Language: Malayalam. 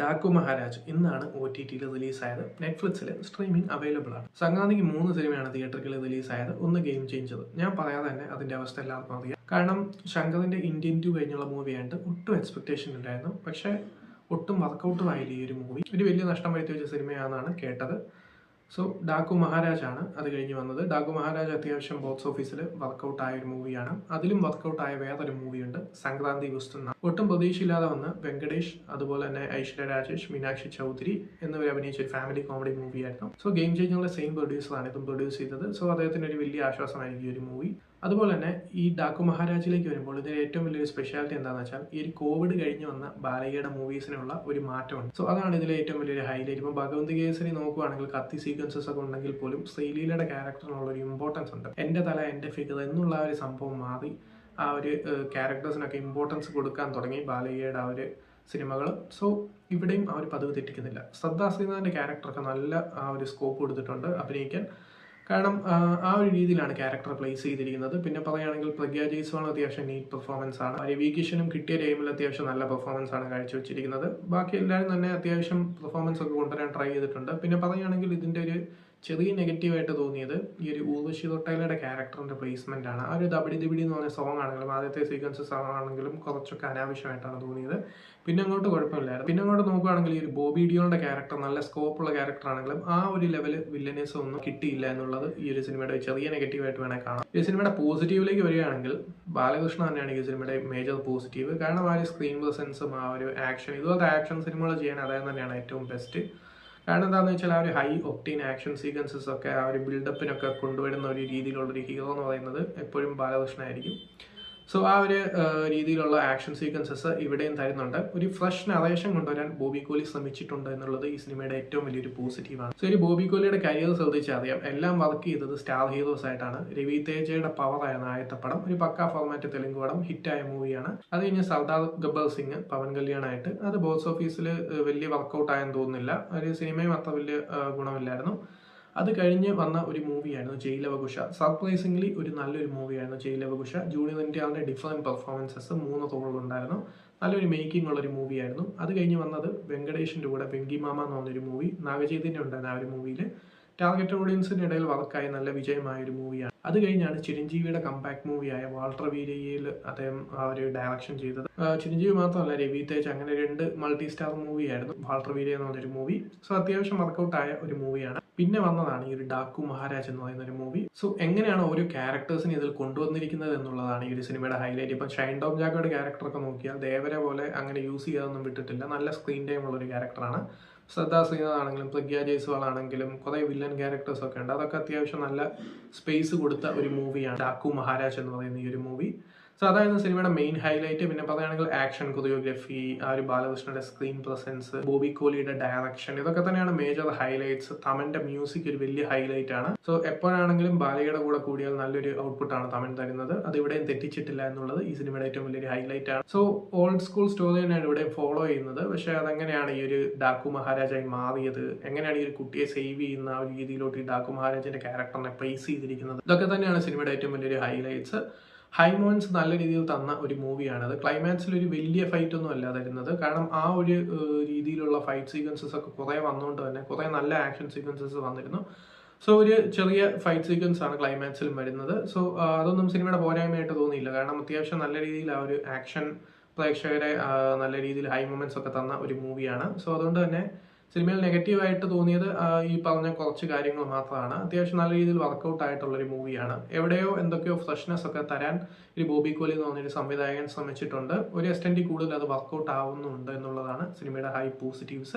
ഡാക്കു മഹാരാജ് ഇന്നാണ് ഒ ടി ടിയിൽ റിലീസായത്. നെറ്റ്ഫ്ലിക്സിൽ സ്ട്രീമിംഗ് അവൈലബിൾ ആണ്. സംഗാന്തിക്ക് മൂന്ന് സിനിമയാണ് തിയേറ്ററിൽ റിലീസായത്. ഒന്ന് ഗെയിം ചേഞ്ചർ ഞാൻ പറയാതെ തന്നെ അതിന്റെ അവസ്ഥ എല്ലാവർക്കും അറിയാം. കാരണം ശങ്കറിന്റെ ഇന്ത്യൻ ടു കഴിഞ്ഞുള്ള മൂവിയായിട്ട് ഒട്ടും എക്സ്പെക്ടേഷൻ ഉണ്ടായിരുന്നു പക്ഷേ ഒട്ടും വർക്കൗട്ടും ആയില്ല ഈ ഒരു മൂവി ഒരു വലിയ നഷ്ടം വരുത്തി വെച്ച സിനിമയാണെന്നാണ് കേട്ടത്. സോ ഡാക്കു മഹാരാജ് ആണ് അത് കഴിഞ്ഞ് വന്നത്. ഡാക്കു മഹാരാജ് അത്യാവശ്യം ബോക്സ് ഓഫീസിൽ വർക്കൗട്ട് ആയ ഒരു മൂവിയാണ് അതിലും വർക്കൗട്ട് ആയ വേറൊരു മൂവിയുണ്ട് സംക്രാന്തി ഗുസ്തുന്ന ഒട്ടും പ്രതീക്ഷയില്ലാതെ വന്ന് വെങ്കടേഷ് അതുപോലെ തന്നെ ഐശ്വര്യ രാജേഷ് മീനാക്ഷി ചൗധരി എന്നിവർ അഭിനയിച്ച ഒരു ഫാമിലി കോമഡി മൂവിയായിരുന്നു സോ ഗെയിം ചേഞ്ചുള്ള സെയിം പ്രൊഡ്യൂസറാണ് ഇതും പ്രൊഡ്യൂസ് ചെയ്തത്. സോ അദ്ദേഹത്തിന് ഒരു വലിയ ആശ്വാസമായിരിക്കും ഈ ഒരു മൂവി അതുപോലെ തന്നെ ഈ ഡാക്കു മഹാരാജിലേക്ക് വരുമ്പോൾ ഇതിന്റെ ഏറ്റവും വലിയൊരു സ്പെഷ്യാലിറ്റി എന്താണെന്ന് വെച്ചാൽ ഈ ഒരു കോവിഡ് കഴിഞ്ഞ് വന്ന ബാലയ്യയുടെ മൂവീസിനുള്ള ഒരു മാറ്റമുണ്ട്. സോ അതാണ് ഇതിലെ ഏറ്റവും വലിയൊരു ഹൈലൈറ്റ് ഇപ്പോൾ ഭഗവന്ത് കേസരി നോക്കുവാണെങ്കിൽ കത്തി സീക്വൻസസ് ഒക്കെ ഉണ്ടെങ്കിൽ പോലും ശ്രീലീലയുടെ ക്യാരക്ടറിനുള്ള ഒരു ഇമ്പോർട്ടൻസ് ഉണ്ട്. എന്റെ തല എന്റെ ഫിഗർ എന്നുള്ള ഒരു സംഭവം മാറി ആ ഒരു ക്യാരക്ടേഴ്സിനൊക്കെ ഇമ്പോർട്ടൻസ് കൊടുക്കാൻ തുടങ്ങി ബാലയ്യയുടെ ആ ഒരു സിനിമകൾ. സോ ഇവിടെയും ആ ഒരു പതിവ് തെറ്റിക്കുന്നില്ല. ശ്രദ്ധാ ശ്രീനാഥിന്റെ ക്യാരക്ടറൊക്കെ നല്ല ആ ഒരു സ്കോപ്പ് കൊടുത്തിട്ടുണ്ട് അഭിനയിക്കാൻ. കാരണം ആ, ഒരു രീതിയിലാണ് ക്യാരക്ടർ പ്ലേസ് ചെയ്തിരിക്കുന്നത്. പിന്നെ പറയുകയാണെങ്കിൽ പ്രഗ്യ ജയ്സ്വാൾ അത്യാവശ്യം നീറ്റ് പെർഫോമൻസ് ആണ്. രവി കിഷനും കിട്ടിയ ടൈമിൽ അത്യാവശ്യം നല്ല പെർഫോമൻസ് ആണ് കാഴ്ചവെച്ചിരിക്കുന്നത് ബാക്കി എല്ലാവരും തന്നെ അത്യാവശ്യം പെർഫോമൻസ് ഒക്കെ കൊണ്ടുവരാൻ ട്രൈ ചെയ്തിട്ടുണ്ട്. പിന്നെ പറയുകയാണെങ്കിൽ ഇതിന്റെ ഒരു ചെറിയ നെഗറ്റീവായിട്ട് തോന്നിയത് ഈ ഒരു ഊർവശി തൊട്ടയിലയുടെ ക്യാരക്ടറിന്റെ പ്ലേസ്മെന്റ് ആണ്. ആ ഒരു ദബിഡി ദബിഡി എന്ന് പറഞ്ഞ സോങ് ആണെങ്കിലും ആദ്യത്തെ സീക്വൻസ് സോങ് ആണെങ്കിലും കുറച്ചൊക്കെ അനാവശ്യമായിട്ടാണ് തോന്നിയത്. പിന്നെ അങ്ങോട്ട് കുഴപ്പമില്ലായിരുന്നു. പിന്നെ അങ്ങോട്ട് നോക്കുകയാണെങ്കിൽ ഈ ഒരു ബോബി ഡിയോളുടെ ക്യാരക്ടർ നല്ല സ്കോപ്പ് ഉള്ള ക്യാരക്ടർ ആണെങ്കിലും ആ ഒരു ലെവൽ വില്ലനേഴ്സ് ഒന്നും കിട്ടിയില്ല എന്നുള്ളത് ഈ ഒരു സിനിമയുടെ ചെറിയ നെഗറ്റീവായിട്ട് വേണേൽ കാണാം. ഈ സിനിമയുടെ പോസിറ്റീവിലേക്ക് വരികയാണെങ്കിൽ ബാലകൃഷ്ണ തന്നെയാണ് ഈ സിനിമയുടെ മേജർ പോസിറ്റീവ് കാരണം ആ ഒരു സ്ക്രീൻ പ്രസൻസും ആ ഒരു ആക്ഷൻ ഇതുപോലത്തെ ആക്ഷൻ സിനിമകൾ ചെയ്യാൻ അദ്ദേഹം തന്നെയാണ് ഏറ്റവും ബെസ്റ്റ് കാരണം എന്താണെന്ന് വെച്ചാൽ ആ ഒരു ഹൈ ഒപ്റ്റീൻ ആക്ഷൻ സീക്വൻസസ് ഒക്കെ ആ ഒരു ബിൽഡപ്പിനൊക്കെ കൊണ്ടുവരുന്ന ഒരു രീതിയിലുള്ള ഒരു ഹീറോ എന്ന് പറയുന്നത് എപ്പോഴും ബാലകൃഷ്ണ ആയിരിക്കും സോ ആ ഒരു രീതിയിലുള്ള ആക്ഷൻ സീക്വൻസസ് ഇവിടെയും തരുന്നുണ്ട്. ഒരു ഫ്രഷ് നറേഷൻ കൊണ്ടുവരാൻ ബോബി കോലി ശ്രമിച്ചിട്ടുണ്ട് എന്നുള്ളത് ഈ സിനിമയുടെ ഏറ്റവും വലിയൊരു പോസിറ്റീവാണ് സോ ഒരു ബോബി കോലിയുടെ കരിയർ ശ്രദ്ധിച്ചാൽ അറിയാം. എല്ലാം വർക്ക് ചെയ്തത് സ്റ്റാർ ഹീറോസ് ആയിട്ടാണ്. രവി തേജയുടെ പവർ ആയിരുന്നു ആദ്യത്തെ പടം ഒരു പക്ക ഫോർമാറ്റ് തെലുങ്ക് പടം ഹിറ്റായ മൂവിയാണ് അത് കഴിഞ്ഞ് സർദാർ ഗബ്ബർ സിംഗ് പവൻ കല്യാണായിട്ട് അത് ബോക്സ് ഓഫീസിൽ വലിയ വർക്കൗട്ട് ആയെന്ന് തോന്നുന്നില്ല. ഒരു സിനിമയും അത്ര വലിയ ഗുണമില്ലായിരുന്നു. അത് കഴിഞ്ഞ് വന്ന ഒരു മൂവിയായിരുന്നു ജയിലവകുശ. സർപ്രൈസിംഗ്ലി ഒരു നല്ലൊരു മൂവിയായിരുന്നു ജയിലവകുശ. ജൂനിയർ എന്റിയാറിന്റെ ഡിഫറെന്റ് പെർഫോമൻസസ് മൂന്ന് തോളുണ്ടായിരുന്നു നല്ലൊരു മേക്കിംഗ് ഉള്ള ഒരു മൂവിയായിരുന്നു. അത് കഴിഞ്ഞ് വന്നത് വെങ്കടേഷിന്റെ കൂടെ വെങ്കി മാമ എന്ന് പറഞ്ഞൊരു മൂവി. നാഗചൈതന്യം ഉണ്ടായിരുന്നു ആ ഒരു മൂവിയിൽ ടാർഗറ്റ് ഓഡിയൻസിന് ഇടയിൽ വർക്കായി നല്ല വിജയമായ ഒരു മൂവിയാണ്. അത് കഴിഞ്ഞാണ് ചിരഞ്ജീവിയുടെ കമ്പാക്ട് മൂവിയായ വാൾട്ടർ വീരയിൽ അദ്ദേഹം ഒരു ഡയറക്ഷൻ ചെയ്തത്. ചിരഞ്ജീവി മാത്രമല്ല രവി തേജ് അങ്ങനെ രണ്ട് മൾട്ടി സ്റ്റാർ മൂവിയായിരുന്നു വാൾട്ടർ വീര എന്ന് പറഞ്ഞൊരു മൂവി. സോ അത്യാവശ്യം വർക്കൗട്ട് ആയ ഒരു മൂവിയാണ്. പിന്നെ വന്നതാണ് ഈ ഒരു ഡാക്കു മഹാരാജ് എന്ന് പറയുന്ന ഒരു മൂവി. സോ എങ്ങനെയാണ് ഓരോ ക്യാരക്ടേഴ്സിനെ ഇതിൽ കൊണ്ടുവന്നിരിക്കുന്നത് എന്നുള്ളതാണ് ഈ ഒരു സിനിമയുടെ ഹൈലൈറ്റ് ഇപ്പം ഷൈൻ ടോം ജാക്കോയുടെ ക്യാരക്ടറൊക്കെ നോക്കിയാൽ ദേവരെ പോലെ അങ്ങനെ യൂസ് ചെയ്യാതൊന്നും വിട്ടിട്ടില്ല. നല്ല സ്ക്രീൻ ടൈം ഉള്ള ഒരു ക്യാരക്ടറാണ് ശ്രദ്ധാ പ്രഗ്യ ജയ്സ്വാൾ ആണെങ്കിലും കുറെ വില്ലൻ ക്യാരക്ടേഴ്സ് ഒക്കെ ഉണ്ട്. അതൊക്കെ അത്യാവശ്യം നല്ല സ്പേസ് കൊടുത്ത ഒരു മൂവിയാണ് ഡാക്കു മഹാരാജ് എന്ന് പറയുന്ന ഈ ഒരു മൂവി സോ അതായിരുന്നു സിനിമയുടെ മെയിൻ ഹൈലൈറ്റ് പിന്നെ പറയുകയാണെങ്കിൽ ആക്ഷൻ കൊറിയോഗ്രഫി ആ ഒരു ബാലകൃഷ്ണന്റെ സ്ക്രീൻ പ്രസൻസ് ബോബി കോലിയുടെ ഡയറക്ഷൻ ഇതൊക്കെ തന്നെയാണ് മേജർ ഹൈലൈറ്റ്സ് തമന്റെ മ്യൂസിക് ഒരു വലിയ ഹൈലൈറ്റ് ആണ്. സോ എപ്പോഴാണെങ്കിലും ബാലയുടെ കൂടെ കൂടിയാൽ നല്ലൊരു ഔട്ട്പുട്ട് ആണ് തമൻ തരുന്നത്. അത് ഇവിടെയും തെറ്റിച്ചിട്ടില്ല എന്നുള്ളത് ഈ സിനിമയുടെ ഏറ്റവും വലിയൊരു ഹൈലൈറ്റ് ആണ്. സോ ഓൾഡ് സ്കൂൾ സ്റ്റോറി തന്നെയാണ് ഇവിടെ ഫോളോ ചെയ്യുന്നത്. പക്ഷെ അതെങ്ങനെയാണ് ഈ ഒരു ഡാക്കു മഹാരാജായി മാറിയത്? എങ്ങനെയാണ് ഈ ഒരു കുട്ടിയെ സേവ് ചെയ്യുന്ന ആ രീതിയിലോട്ട് ഈ ഡാക്കു മഹാരാജന്റെ ക്യാരക്ടറിനെ പ്ലേസ് ചെയ്തിരിക്കുന്നത്? ഇതൊക്കെ തന്നെയാണ് സിനിമയുടെ ഏറ്റവും വലിയൊരു ഹൈലൈറ്റ്സ് ഹൈമോൻസ് നല്ല രീതിയിൽ തന്ന ഒരു മൂവിയാണ് അത് ക്ലൈമാക്സിൽ ഒരു വലിയ ഫൈറ്റ് ഒന്നും അല്ല തരുന്നത്. കാരണം ആ ഒരു രീതിയിലുള്ള ഫൈറ്റ് സീക്വൻസസ് ഒക്കെ കുറെ വന്നുകൊണ്ട് തന്നെ കുറെ നല്ല ആക്ഷൻ സീക്വൻസസ് വന്നിരുന്നു. സോ ഒരു ചെറിയ ഫൈറ്റ് സീക്വൻസ് ആണ് ക്ലൈമാക്സിലും വരുന്നത്. സോ അതൊന്നും സിനിമയുടെ പോരായ്മയായിട്ട് തോന്നിയില്ല. കാരണം അത്യാവശ്യം നല്ല രീതിയിൽ ആ ഒരു ആക്ഷൻ പ്രേക്ഷകരെ നല്ല രീതിയിൽ ഹൈ മൊമെന്റ്സ് ഒക്കെ തന്ന ഒരു മൂവിയാണ് സോ അതുകൊണ്ട് തന്നെ സിനിമയിൽ നെഗറ്റീവായിട്ട് തോന്നിയത് ഈ പറഞ്ഞ കുറച്ച് കാര്യങ്ങൾ മാത്രമാണ്. അത്യാവശ്യം നല്ല രീതിയിൽ വർക്കൗട്ട് ആയിട്ടുള്ളൊരു മൂവിയാണ്. എവിടെയോ എന്തൊക്കെയോ ഫ്രഷ്നെസ് ഒക്കെ തരാൻ ഒരു ബോബി കോലി എന്ന് പറഞ്ഞൊരു സംവിധായകൻ ശ്രമിച്ചിട്ടുണ്ട്. ഒരു എക്സ്റ്റൻഡിൽ കൂടുതൽ അത് വർക്കൗട്ട് ആവുന്നുണ്ട് എന്നുള്ളതാണ് സിനിമയുടെ ഹൈ പോസിറ്റീവ്സ്.